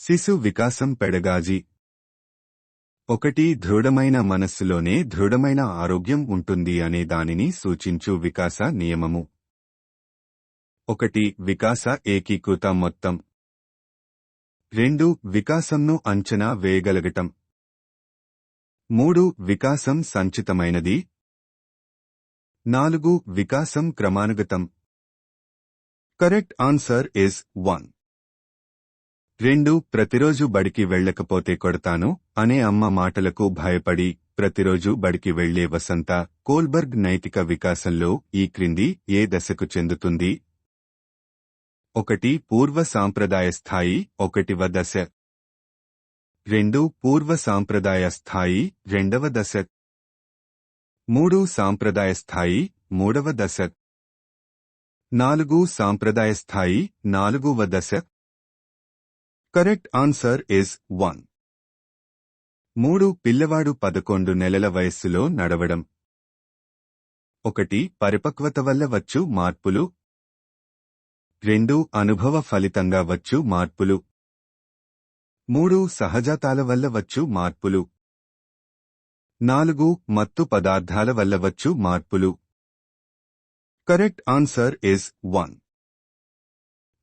శిశు వికాసం పెడగాజి. ఒకటి దృఢమైన మనస్సులోనే దృఢమైన ఆరోగ్యం ఉంటుంది అనే దానిని సూచించు వికాస నియమము. ఒకటి వికాస ఏకీకృత మొత్తం. రెండు వికాసంను అంచనా వేయగలగటం. మూడు వికాసం సంచితమైనది. నాలుగు వికాసం క్రమానుగతం. Correct answer is one. రెండు ప్రతిరోజు బడికి వెళ్ళకపోతే కొడతాను అనే అమ్మ మాటలకు భయపడి ప్రతిరోజు బడికి వెళ్ళే వసంత కోల్బర్గ్ నైతిక వికాసంలో ఈ క్రింది ఏ దశకు చెందుతుంది? ఒకటి పూర్వ సాంప్రదాయ స్థాయి ఒకటివ దశ. రెండు పూర్వ సాంప్రదాయ స్థాయి రెండవ దశ. మూడు సాంప్రదాయ స్థాయి మూడవ దశ. నాలుగు సాంప్రదాయ స్థాయి నాలుగవ దశ. Correct answer is one. మూడు పిల్లవాడు పదకొండు నెలల వయస్సులో నడవడం. ఒకటి పరిపక్వత వల్ల వచ్చు మార్పులు. రెండు అనుభవ ఫలితంగా వచ్చు మార్పులు. మూడు సహజాతాల వల్ల వచ్చు మార్పులు. నాలుగు మత్తు పదార్థాల వల్ల వచ్చు మార్పులు. Correct answer is one.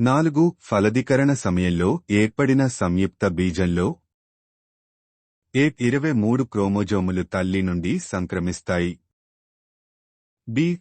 నాలుగు ఫలదీకరణ సమయంలో ఏర్పడిన సంయుక్త బీజంలో ఏ ఇరవై మూడు క్రోమోజోములు తల్లి నుండి సంక్రమిస్తాయి. బి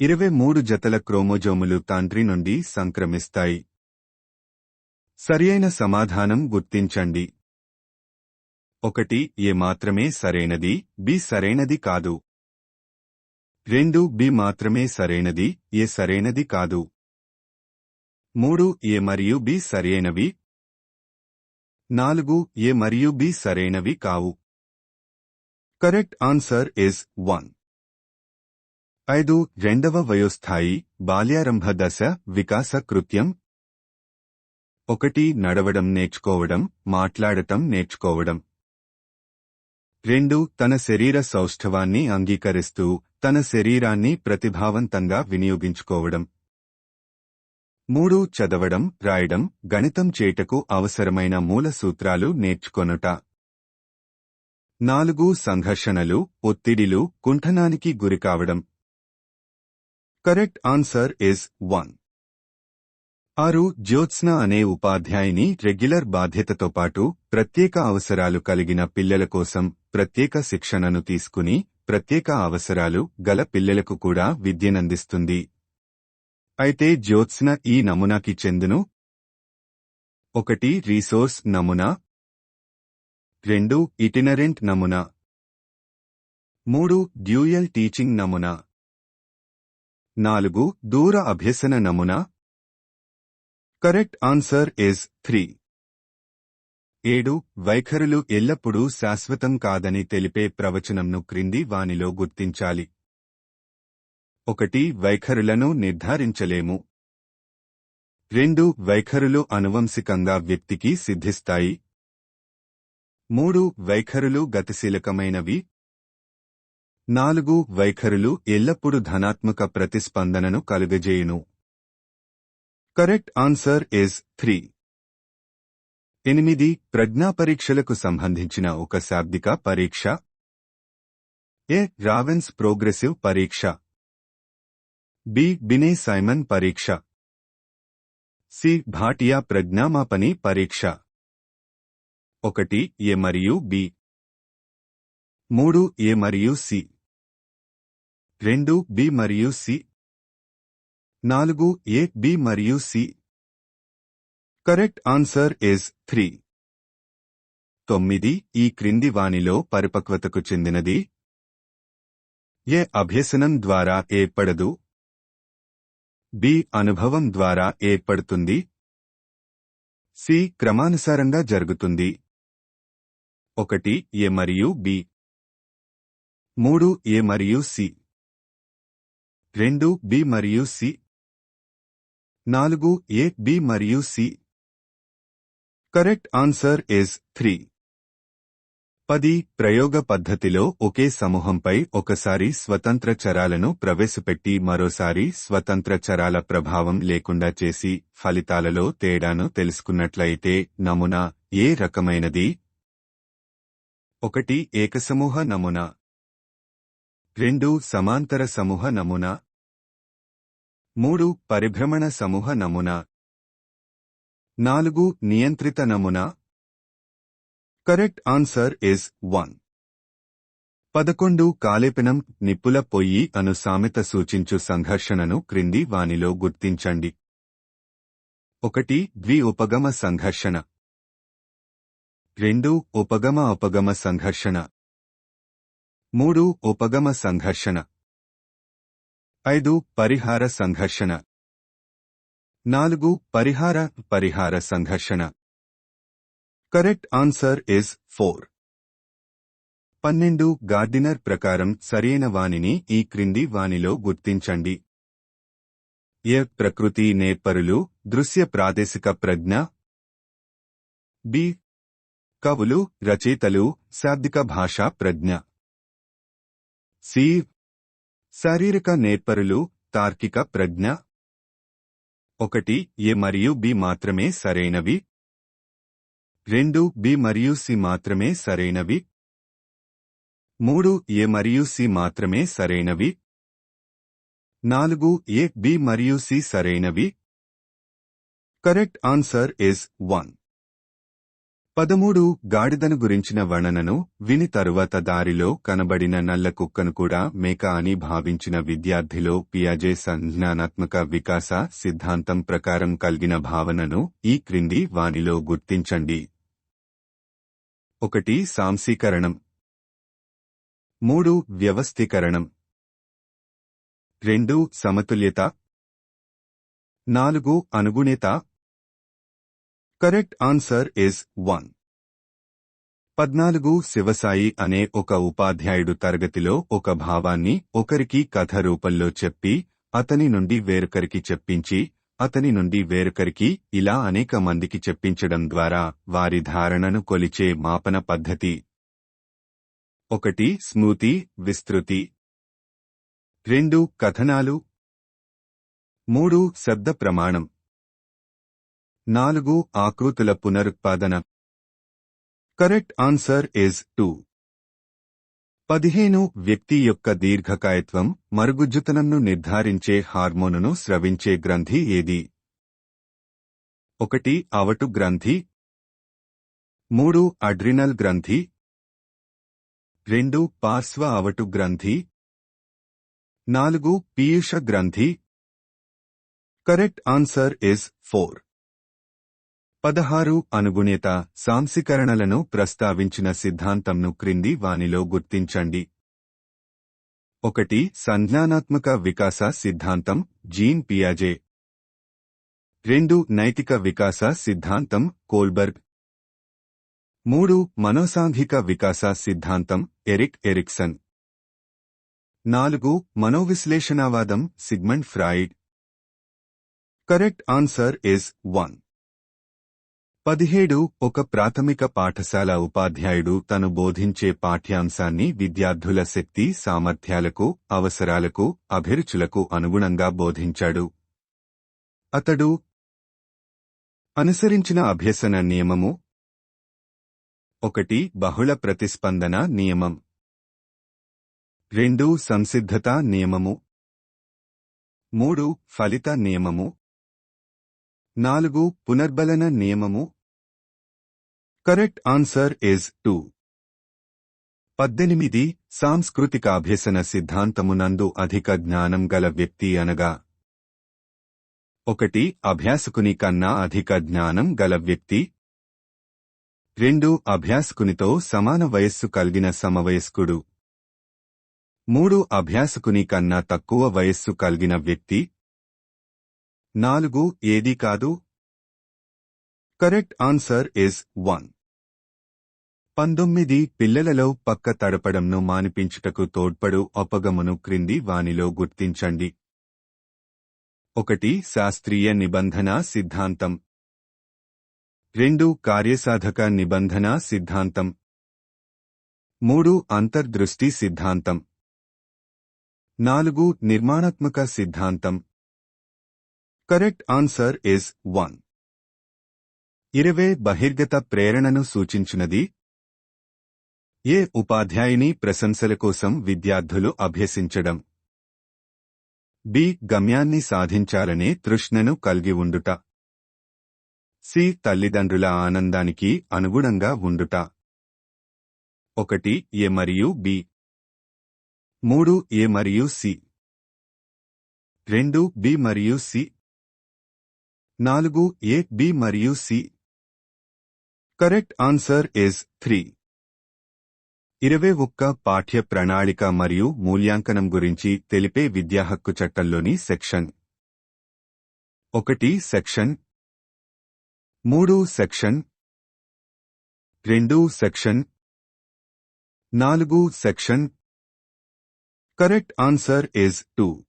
ఇరవై మూడు జతల క్రోమోజోములు తండ్రి నుండి సంక్రమిస్తాయి. సరియైన సమాధానం గుర్తించండి. ఒకటి ఏ మాత్రమే సరైనది బి సరైనది కాదు. రెండు బి మాత్రమే సరైనది ఏ సరైనది కాదు. మూడు ఏ మరియు బి సరైనవి? నాలుగు ఏ మరియు బి సరైనవి కావు. కరెక్ట్ ఆన్సర్ ఇస్ వన్ ఐదు రెండవ వయోస్థాయి బాల్యారంభ దశ వికాస కృత్యం. ఒకటి నడవడం నేర్చుకోవడం మాట్లాడటం నేర్చుకోవడం. రెండు తన శరీర సౌష్ఠవాన్ని అంగీకరిస్తూ తన శరీరాన్ని ప్రతిభావంతంగా వినియోగించుకోవడం. మూడు చదవడం రాయడం గణితం చేటకు అవసరమైన మూల సూత్రాలు నేర్చుకొనుట. నాలుగు సంఘర్షణలు ఒత్తిడిలు కుంఠనానికి గురికావడం కరెక్ట్ ఆన్సర్ ఇస్ వన్. ఆరు జ్యోత్స్న అనే ఉపాధ్యాయుని రెగ్యులర్ బాధ్యతతో పాటు ప్రత్యేక అవసరాలు కలిగిన పిల్లల కోసం ప్రత్యేక శిక్షణను తీసుకుని ప్రత్యేక అవసరాలు గల పిల్లలకు కూడా విద్యనందిస్తుంది. అయితే జ్యోత్స్న ఈ నమూనాకి చెందును? ఒకటి రీసోర్స్ నమూనా. రెండు ఇటినరెంట్ నమూనా. మూడు డ్యూయల్ టీచింగ్ నమూనా. నాలుగు దూర అభ్యసన నమూనా. Correct answer is three. ఏడు వైఖరులు ఎల్లప్పుడూ శాశ్వతం కాదని తెలిపే ప్రవచనంను క్రింది వానిలో గుర్తించాలి. ఒకటి వైఖరులను నిర్ధారించలేము. రెండు వైఖరులు అనువంశికంగా వ్యక్తికి సిద్ధిస్తాయి. మూడు వైఖరులు గతిశీలకమైనవి. నాలుగు వైఖరులు ఎల్లప్పుడూ ధనాత్మక ప్రతిస్పందనను కలుగజేయును. కరెక్ట్ ఆన్సర్ ఇస్ త్రీ ఎనిమిది ప్రజ్ఞా పరీక్షలకు సంబంధించిన ఒక శాబ్దిక పరీక్ష. ఏ రావెన్స్ ప్రోగ్రెసివ్ పరీక్ష. బి. బినే సైమన్ పరీక్ష. సి. భాటియా ప్రజ్ఞామాపని పరీక్ష. ఒకటి. ఏ మరియు బి. మూడు. ఏ మరియు సి. రెండు. బి మరియు సి. నాలుగు. ఏ. బి మరియు C. Correct answer is three తొమ్మిది. ఈ క్రింది వానిలో పరిపక్వతకు చెందినది. ఏ. అభ్యసనం ద్వారా ఏర్పడదు. బి అనుభవం ద్వారా ఏర్పడుతుంది. సి క్రమానుసారంగా జరుగుతుంది. ఒకటి ఏ మరియు బి. మూడు ఏ మరియు సి. రెండు బి మరియు సి. నాలుగు ఏ బి మరియు C. Correct answer is three. పది ప్రయోగ పద్ధతిలో ఒకే సమూహంపై ఒకసారి స్వతంత్ర చరాలను ప్రవేశపెట్టి మరోసారి స్వతంత్ర చరాల ప్రభావం లేకుండా చేసి ఫలితాలలో తేడాను తెలుసుకున్నట్లయితే నమూనా ఏ రకమైనది? ఒకటి ఏకసమూహ నమూనా. రెండు సమాంతర సమూహ నమూనా. మూడు పరిభ్రమణ సమూహ నమూనా. నాలుగు నియంత్రిత నమూనా. కరెక్ట్ ఆన్సర్ ఇస్ వన్ పదకొండు కాలేపనం నిప్పుల పొయ్యి అను సామెత సూచించు సంఘర్షణను క్రింది వానిలో గుర్తించండి. ఒకటి ద్వి ఉపగమ సంఘర్షణ. రెండు ఉపగమ ఉపగమ సంఘర్షణ. మూడు ఉపగమ సంఘర్షణ. ఐదు పరిహార సంఘర్షణ. నాలుగు పరిహార పరిహార సంఘర్షణ. కరెక్ట్ ఆన్సర్ ఇస్ ఫోర్ పన్నెండు గార్డినర్ ప్రకారం సరైన వానిని ఈ క్రింది వానిలో గుర్తించండి. ఎ ప్రకృతి నేపరులు దృశ్య ప్రాదేశిక ప్రజ్ఞ. బి. కవులు రచయితలు శాబ్దిక భాషా ప్రజ్ఞ. సి. శారీరక నేర్పరులు తార్కిక ప్రజ్ఞ. ఒకటి ఏ మరియు బి మాత్రమే సరైనవి. రెండు బి మరియు సి మాత్రమే సరైనవి. మూడు ఏ మరియు సి మాత్రమే సరైనవి. నాలుగు ఏ బి మరియు సి సరైనవి. Correct answer is one. పదమూడు గాడిదను గురించిన వర్ణనను విని తరువాత దారిలో కనబడిన నల్ల కుక్కను కూడా మేక అని భావించిన విద్యార్థిలో పియాజే సంజ్ఞానాత్మక వికాస సిద్ధాంతం ప్రకారం కలిగిన భావనను ఈ క్రింది వానిలో గుర్తించండి. ఒకటి సాంసీకరణం మూడు వ్యవస్థీకరణం. రెండు సమతుల్యత. నాలుగు అనుగుణ్యత కరెక్ట్ ఆన్సర్ ఇస్ వన్ పద్నాలుగు శివసాయి అనే ఒక ఉపాధ్యాయుడు తరగతిలో ఒక భావాన్ని ఒకరికి కథ రూపంలో చెప్పి అతని నుండి వేరొకరికి చెప్పించి అతని నుండి వేరొకరికి ఇలా అనేక మందికి చెప్పించడం ద్వారా వారి ధారణను కొలిచే మాపన పద్ధతి. ఒకటి స్మృతి విస్తృతి. రెండు కథనాలు. మూడు శబ్ద ప్రమాణం. నాలుగు ఆకృతుల పునరుత్పాదన. కరెక్ట్ ఆన్సర్ ఇస్ టూ పదిహేను వ్యక్తి యొక్క దీర్ఘకాయత్వం మరుగుజ్జుతనంను నిర్ధారించే హార్మోనును స్రవించే గ్రంథి ఏది? ఒకటి అవటు గ్రంథి. మూడు అడ్రినల్ గ్రంథి. రెండు పార్శ్వ అవటు గ్రంథి. నాలుగు పీయూష గ్రంథి. Correct answer is four. పదహారు అనుగుణ్యత సాంసికరణలను ప్రస్తావించిన సిద్ధాంతంను క్రింది వానిలో గుర్తించండి. ఒకటి సంజ్ఞానాత్మక వికాస సిద్ధాంతం జీన్ పియాజే. రెండు నైతిక వికాస సిద్ధాంతం కోల్బర్గ్. మూడు మనోసాంఘిక వికాస సిద్ధాంతం ఎరిక్ ఎరిక్సన్. నాలుగు మనోవిశ్లేషణావాదం Sigmund Freud. Correct answer is one. పదిహేడు ఒక ప్రాథమిక పాఠశాల ఉపాధ్యాయుడు తను బోధించే పాఠ్యాంశాన్ని విద్యార్థుల శక్తి సామర్థ్యాలకు అవసరాలకు అభిరుచులకు అనుగుణంగా బోధించాడు. అతడు అనుసరించిన అభ్యసన నియమము ఒకటి బహుళ ప్రతిస్పందన నియమం. రెండు సంసిద్ధత నియమము. మూడు ఫలిత నియమము. నాలుగు పునర్బలన నియమము. కరెక్ట్ ఆన్సర్ ఇస్ టూ పద్దెనిమిది సాంస్కృతికాభ్యసన సిద్ధాంతమునందు అధిక జ్ఞానం గల వ్యక్తి అనగా ఒకటి అభ్యాసకుని కన్నా అధిక జ్ఞానం గల వ్యక్తి. రెండు అభ్యాసకునితో సమాన వయస్సు కలిగిన సమవయస్కుడు. మూడు అభ్యాసకుని కన్నా తక్కువ వయస్సు కలిగిన వ్యక్తి. నాలుగు ఏదీ కాదు? కరెక్ట్ ఆన్సర్ ఇస్ వన్ పంతొమ్మిది పిల్లలలో పక్క తడపడంను మానిపించుటకు తోడ్పడు అపగమును క్రింది వానిలో గుర్తించండి. ఒకటి శాస్త్రీయ నిబంధన సిద్ధాంతం. రెండు కార్యసాధక నిబంధన సిద్ధాంతం. మూడు అంతర్దృష్టి సిద్ధాంతం. నాలుగు నిర్మాణాత్మక సిద్ధాంతం. Correct answer is one. ఇరవై బహిర్గత ప్రేరణను సూచించినది ఏ ఉపాధ్యాయుని ప్రశంసల కోసం విద్యార్థులు అభ్యసించడం? బి. గమ్యాన్ని సాధించాలనే తృష్ణను కలిగి ఉండుట. సి. తల్లిదండ్రుల ఆనందానికి అనుగుణంగా ఉండుట. ఒకటి. ఏ మరియు బి. మూడు. ఏ మరియు సి. రెండు. బి మరియు సి. నాలుగు. ఏ బి మరియు C. Correct answer is three. ఇరవై ఒక్క పాఠ్య ప్రణాళిక మరియు మూల్యాంకనం గురించి తెలిపే విద్యా హక్కు చట్టంలోని సెక్షన్. ఒకటి సెక్షన్. మూడు సెక్షన్. రెండు సెక్షన్. నాలుగు section. Correct answer is two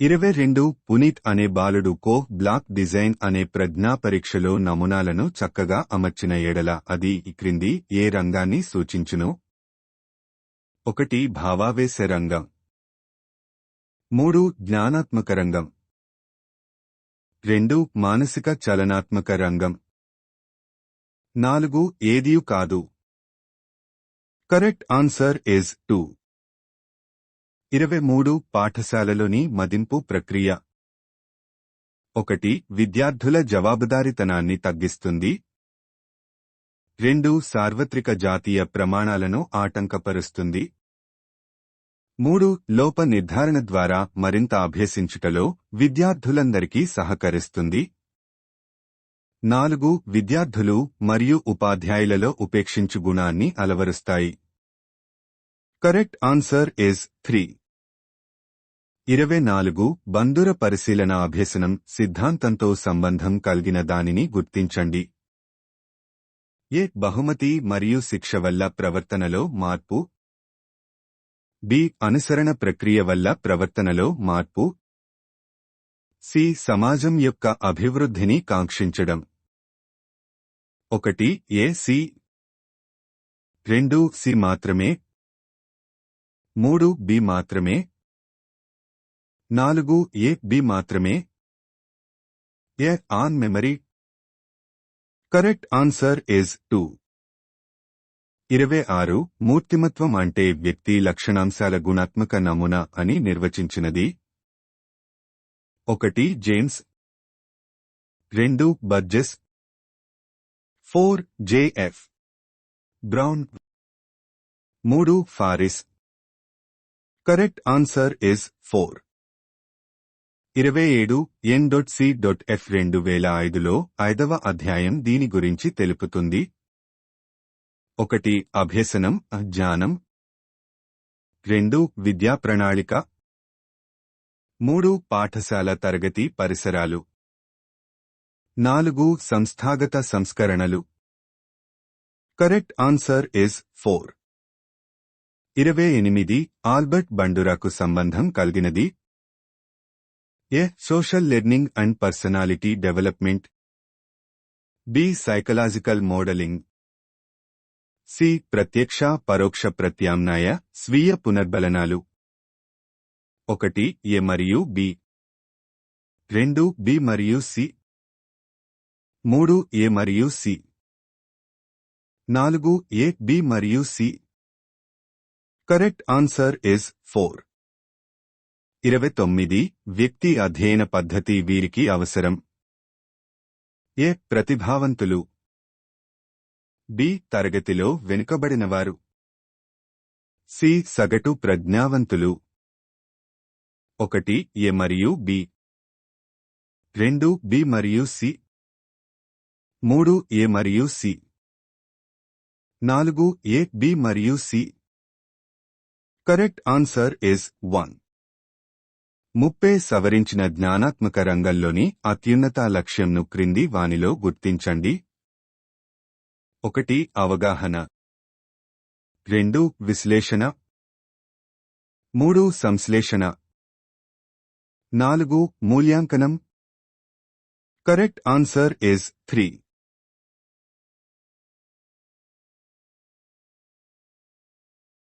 ఇరవై రెండు పునీత్ అనే బాలుడు కోహ్ బ్లాక్ డిజైన్ అనే ప్రజ్ఞా పరీక్షలో నమూనాలను చక్కగా అమర్చిన ఎడల అది క్రింది ఏ రంగాన్ని సూచించును? ఒకటి భావావేశ రంగం. మూడు జ్ఞానాత్మక రంగం. రెండు మానసిక చలనాత్మక రంగం. నాలుగు ఏదియు కాదు. Correct answer is two. ఇరవై మూడు పాఠశాలలోని మదింపు ప్రక్రియ. ఒకటి విద్యార్థుల జవాబుదారితనాన్ని తగ్గిస్తుంది. రెండు సార్వత్రిక జాతీయ ప్రమాణాలను ఆటంకపరుస్తుంది. మూడు లోప నిర్ధారణ ద్వారా మరింత అభ్యసించుటలో విద్యార్థులందరికీ సహకరిస్తుంది. నాలుగు విద్యార్థులు మరియు ఉపాధ్యాయులలో ఉపేక్షించు గుణాన్ని అలవరుస్తాయి. కరెక్ట్ ఆన్సర్ ఇస్ త్రీ ఇరవై నాలుగు బంధుర పరిశీలన అభ్యసనం సిద్ధాంతంతో సంబంధం కలిగిన దానిని గుర్తించండి. ఏ బహుమతి మరియు శిక్ష వల్ల ప్రవర్తనలో మార్పు? బి అనుసరణ ప్రక్రియ వల్ల ప్రవర్తనలో మార్పు? సి సమాజం యొక్క అభివృద్ధిని కాంక్షించడం. ఒకటి ఏ సి? రెండు సి మాత్రమే. మూడు బి మాత్రమే. నాలుగు ఏ బి మాత్రమే? A on memory? Correct answer is two ఇరవై ఆరు మూర్తిమత్వం అంటే వ్యక్తి లక్షణాంశాల గుణాత్మక నమూనా అని నిర్వచించినది. ఒకటి జేమ్స్ రెండు బర్జెస్ ఫోర్ జేఎఫ్ బ్రౌన్ మూడు Paris correct answer is four ఇరవై ఏడు N dot C dot F రెండు వేల ఐదులో ఐదవ అధ్యాయం దీని గురించి తెలుపుతుంది. ఒకటి అభ్యసనం జ్ఞానం. రెండు విద్యా ప్రణాళిక. మూడు పాఠశాల తరగతి పరిసరాలు. నాలుగు సంస్థాగత సంస్కరణలు. కరెక్ట్ ఆన్సర్ ఇస్ ఫోర్ ఇరవై ఎనిమిది ఆల్బర్ట్ బండురాకు సంబంధం కలిగినది A social learning and personality development? B psychological modeling. C ప్రత్యక్ష పరోక్ష ప్రత్యామ్నాయ స్వీయ పునర్బలనాలు. ఒకటి ఏ మరియు బి. రెండు బి మరియు సి. మూడు ఏ మరియు సి. నాలుగు ఏ బి మరియు C. Correct answer is four. ఇరవై తొమ్మిది వ్యక్తి అధ్యయన పద్ధతి వీరికి అవసరం. ఏ ప్రతిభావంతులు. బి తరగతిలో వెనుకబడినవారు. సి సగటు ప్రజ్ఞావంతులు. ఒకటి ఏ మరియు బి. రెండు బి మరియు సి. మూడు ఏ మరియు సి. నాలుగు ఏ బి మరియు C. Correct answer is one. ముప్పే సవరించిన జ్ఞానాత్మక రంగంలోని అత్యున్నత లక్ష్యంను క్రింది వానిలో గుర్తించండి. ఒకటి అవగాహన. రెండు విశ్లేషణ. మూడు సంశ్లేషణ. నాలుగు మూల్యాంకనం. Correct answer is three